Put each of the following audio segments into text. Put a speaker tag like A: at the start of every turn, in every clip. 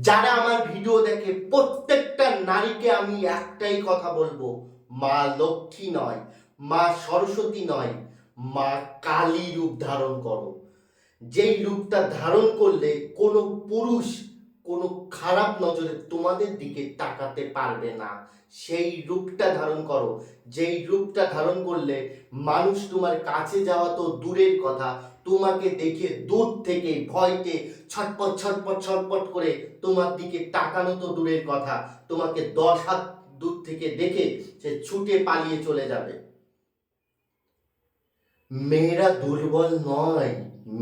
A: যারা আমার ভিডিও দেখে প্রত্যেকটা নারীকে আমি একটাই কথা বলব, মা লক্ষ্মী নয়, মা সরস্বতী নয়, মা কালী রূপ ধারণ করো। যেই রূপটা ধারণ করলে কোনো পুরুষ কোনো খারাপ নজরে তোমাদের দিকে তাকাতে পারবে না। সেই রূপটা ধারণ করো। যেই রূপটা ধারণ করলে মানুষ তোমার কাছে যাওয়া তো দূরের কথা তোমাকে দেখে দূর থেকে ভয়তে ছটপট ছটপট ছটপট করে তোমার দিকে তাকানো তো দূরের কথা। তোমাকে দশ হাত দূর থেকে দেখে সে ছুটে পালিয়ে চলে যাবে। মেয়েরা দুর্বল নয়,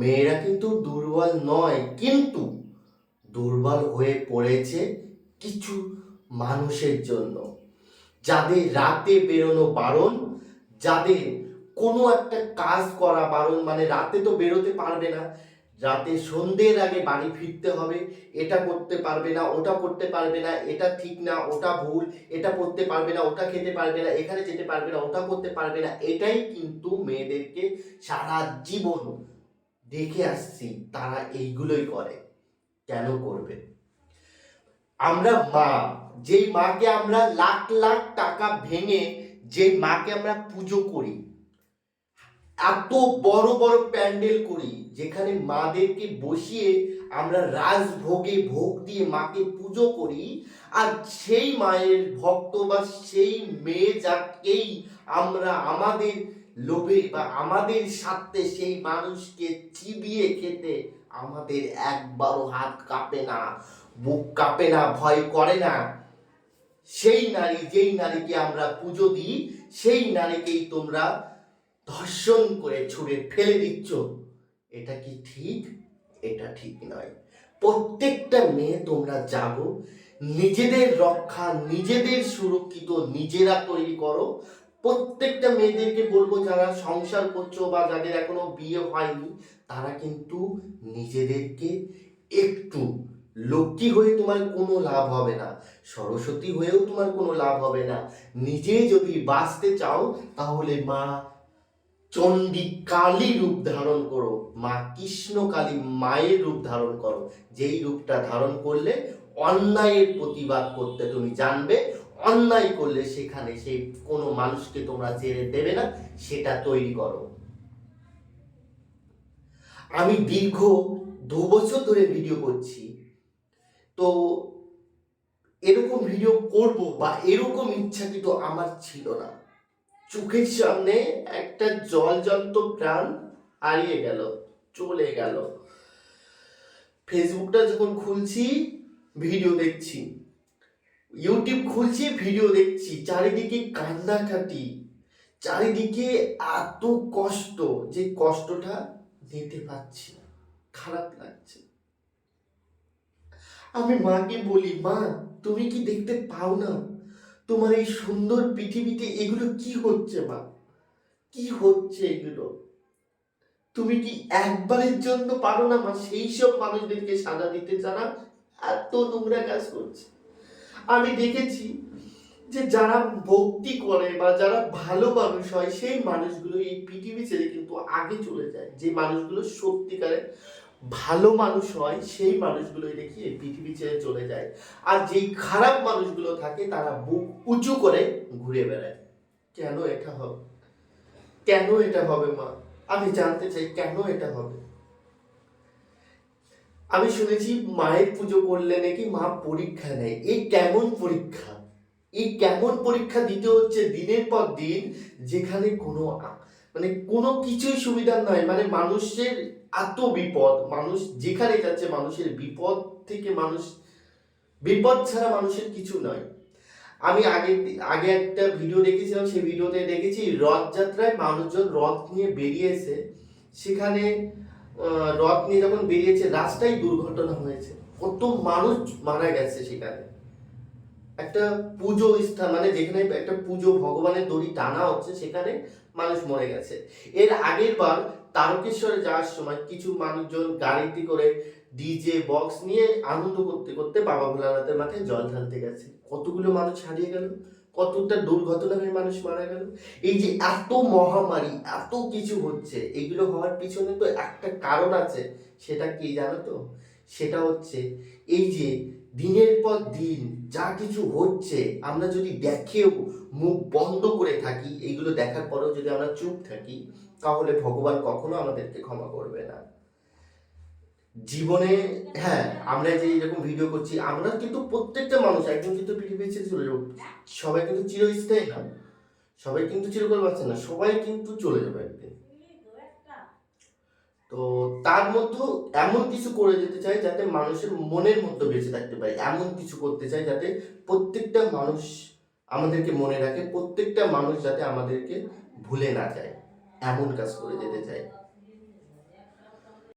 A: মেয়েরা কিন্তু দুর্বল নয়, কিন্তু দুর্বল হয়ে পড়েছে কিছু মানুষের জন্য। যাদের রাতে বেরোনো বারণ, যাদের কোনো একটা কাজ করা বারণ মানে রাতে তো বেরোতে পারবে না। রাতে সন্ধ্যের আগে বাড়ি ফিরতে হবে, এটা করতে পারবে না, ওটা করতে পারবে না, এটা ঠিক না, ওটা ভুল, এটা করতে পারবে না, ওটা খেতে পারবে না, এখানে যেতে পারবে না, ওটা করতে পারবে না, এটাই কিন্তু মেয়েদেরকে সারা জীবন দেখে আসছি, তারা এইগুলোই করে। কেন করবে? আমরা মা, যেই মাকে আমরা লাখ লাখ টাকা ভেঙে, যেই মাকে আমরা পুজো করি এত বড় বড় প্যান্ডেল করি যেখানে মাদেরকে বসিয়ে আমরা রাজভোগে ভোগ দিয়ে মাকে পুজো করি। আর সেই মায়ের ভক্ত বা সেই মেয়ে যাকেই আমরা আমাদের লোভে বা আমাদের স্বার্থে সেই মানুষকে চিবিয়ে খেতে আমাদের একবারও হাত কাঁপে না বুক কাঁপে না, ভয় করে না। সেই নারী, যেই নারীকে আমরা পুজো দিই, সেই নারীকেই তোমরা ধর্ষণ করে ছুঁড়ে ফেলে দিচ্ছ, এটা কি ঠিক? এটা ঠিক নয়। প্রত্যেকটা মেয়ে তোমরা যাব নিজেদের রক্ষা, নিজেদের সুরক্ষিত, নিজেরা তৈরি করো। প্রত্যেকটা মেয়েদেরকে বলব, যারা সংসার করছ বা যাদের এখনও বিয়ে হয়নি, তারা কিন্তু নিজেদেরকে একটু লক্ষ্মী হয়ে তোমার কোনো লাভ হবে না, সরস্বতী হয়েও তোমার কোনো লাভ হবে না। নিজে যদি বাঁচতে চাও, তাহলে মা চণ্ডী কালী রূপ ধারণ করো, মা কৃষ্ণ কালী মায়ের রূপ ধারণ করো। যেই রূপটা ধারণ করলে অন্যায়ের প্রতিবাদ করতে তুমি জানবে, অন্যায় করলে সেখানে সেই কোনো মানুষকে তোমরা ছেড়ে দেবে না, সেটা তৈরি করো। আমি দীর্ঘ দু বছর ধরে ভিডিও করছি। তো এরকম ভিডিও করব বা এরকম ইচ্ছা কিন্তু আমার ছিল না। চোখের সামনে একটা জলজন্ত প্রাণ হারিয়ে গেল, চলে গেল। ফেসবুকটা যখন খুলছি ভিডিও দেখছি। ইউটিউব খুলছি ভিডিও দেখছি। চারিদিকে কান্নাকাটি চারিদিকে এত কষ্ট যে কষ্টটা নিতে পারছি না। খারাপ লাগছে। আমি মাকে বলি, মা, তুমি কি দেখতে পাও না? তোমার এই সুন্দর পৃথিবীতে এগুলো কি হচ্ছে মা? কি হচ্ছে এগুলো? তুমি কি একবারের জন্য পারো না মা? সেই সব মানুষদেরকে সাজা দিতে যারা এত নোংরা কাজ করছে। আমি দেখেছি যে যারা ভক্তি করে বা যারা ভালো মানুষ হয়, সেই মানুষগুলো এই পৃথিবী ছেড়ে কিন্তু আগে চলে যায়। যে মানুষগুলো সত্যিকারে ভালো মানুষ হয়, সেই মানুষগুলোই দেখি এই পৃথিবী ছেড়ে চলে যায়। আর যেই খারাপ মানুষগুলো থাকে, তারা বুক উঁচু করে ঘুরে বেড়ায়। কেন এটা হবে? কেন এটা হবে, মা? আমি জানতে চাই, কেন এটা হবে? আমি শুনেছি মায়ের পুজো করলে নাকি মা পরীক্ষা নেয়। এই কেমন পরীক্ষা? এই কেমন পরীক্ষা দিতে হচ্ছে দিনের পর দিন, যেখানে কোনো মানে কোনো কিছুই সুবিধা নয়। মানে মানুষের এত বিপদ, মানুষ যেখানে যাচ্ছে মানুষের বিপদ থেকে মানুষ, বিপদ ছাড়া মানুষের কিছু নয়। আমি আগে আগে একটা ভিডিও দেখেছিলাম, সেই ভিডিওতে দেখেছি রথযাত্রায় মানুষজন রথ নিয়ে বেরিয়েছে। সেখানে রথ নিয়ে যখন বেরিয়েছে, রাস্তায় দুর্ঘটনা হয়েছে। কত মানুষ মারা গেছে সেখানে। একটা পুজো স্থান মানে যেখানে একটা পুজো, ভগবানের দড়ি টানা হচ্ছে সেখানে মানুষ মরে গেছে। এর আগের বার তারকেশ্বরে যাওয়ার সময় কিছু মানুষজন গাড়িতে করে ডিজে বক্স নিয়ে আনন্দ করতে করতে বাবা ভোলানাথের মাঠে জল ঢালতে গেছে। কতগুলো মানুষ হারিয়ে গেল? কতটা দুর্ঘটনা হয়ে মানুষ মারা গেল? এই যে এত মহামারী, এত কিছু হচ্ছে, এগুলো হওয়ার পিছনে তো একটা কারণ আছে, সেটা কি জানো তো? সেটা হচ্ছে এই যে দিনের পর দিন যা কিছু হচ্ছে, আমরা যদি দেখেও মুখ বন্ধ করে থাকি, এইগুলো দেখার পরেও যদি আমরা চুপ থাকি, তাহলে ভগবান কখনো আমাদেরকে ক্ষমা করবে না। জীবনে হ্যাঁ আমরা যে এরকম ভিডিও করছি, আমরা কিন্তু প্রত্যেকটা মানুষ, একজন কিন্তু পৃথিবী চলে যাব। সবাই কিন্তু চিরস্থায়ী না। সবাই কিন্তু চিরকাল বাঁচে না, সবাই কিন্তু চলে যাবে একদিন। তো তার মধ্যেও এমন কিছু করে যেতে চাই, যাতে মানুষের মনের মধ্যে বেঁচে থাকতে পারে। এমন কিছু করতে চাই, যাতে প্রত্যেকটা মানুষ আমাদেরকে মনে রাখে, প্রত্যেকটা মানুষ যাতে আমাদেরকে ভুলে না যায়, এমন কাজ করে যেতে চাই